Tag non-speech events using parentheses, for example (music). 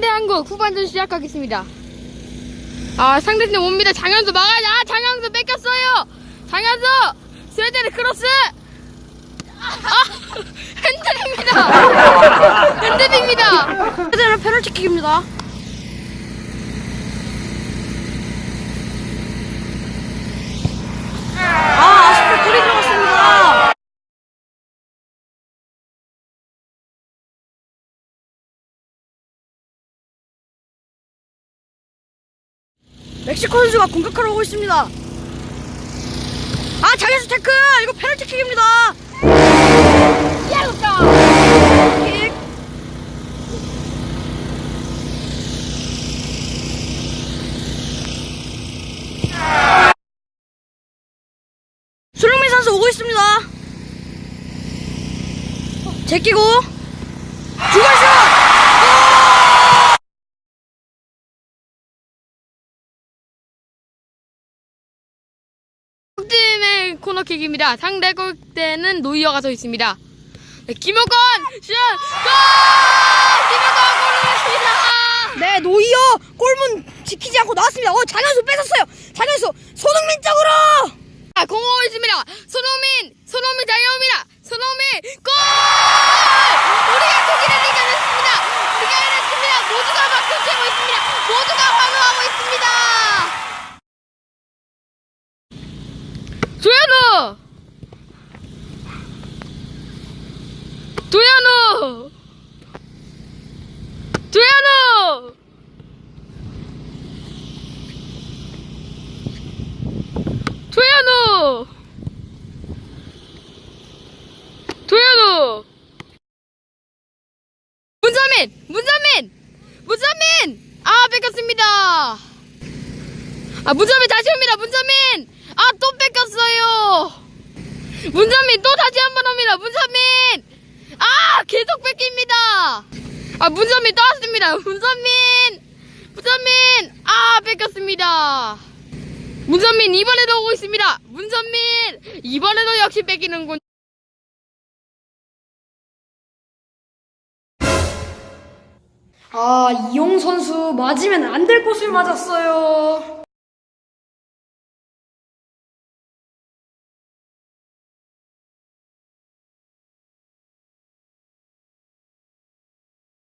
현대한국 후반전 시작하겠습니다. 아, 상대팀 옵니다. 장현수 막아야 돼. 아, 장현수 뺏겼어요. 장현수! 스웨데르 크로스! 아, 핸들입니다. 핸들입니다. (laughs) 스웨데르 페널티킥입니다. 아, 아쉽게 골이 들어갔습니다. 멕시코 선수가 공격하러 오고 있습니다. 아, 장현수 태클! 이거 페널티킥입니다. 킥. 수릉민 선수 오고 있습니다. 제끼고 중간 슛! 팀의 코너킥입니다. 상대 골대는 노이어가 서 있습니다. 네, 김효건 슛! 골! 김효건 골을 넣습니다. 네, 노이어 골문 지키지 않고 나왔습니다. 어, 장현수 뺏었어요. 장현수 손흥민 쪽으로! 아, 공허 있습니다. 손흥민, 손흥민 달려옵니다. 손흥민 골! 우리가 독일을 이겨냈습니다. 우리가 이겼습니다. 모두가 박수치고 있습니다. 모두가 환호하고 있습니다. 조현우! 조현우! 조현우! 조현우! 조현우! 문자민! 문자민! 문자민! 아, 뺏겼습니다. 아, 문자민 다시 옵니다. 문자민! 아, 또 뺏겼어요. 문자민 또 다시 한 번 옵니다. 문자민! 아, 계속 뺏깁니다. 아, 문자민 또 왔습니다. (laughs) 문자민! 문자민! 아, 뺏겼습니다. 문선민 이번에도 오고 있습니다. 문선민 이번에도 역시 뺏기는군. 아, 이용 선수 맞으면 안 될 곳을 맞았어요.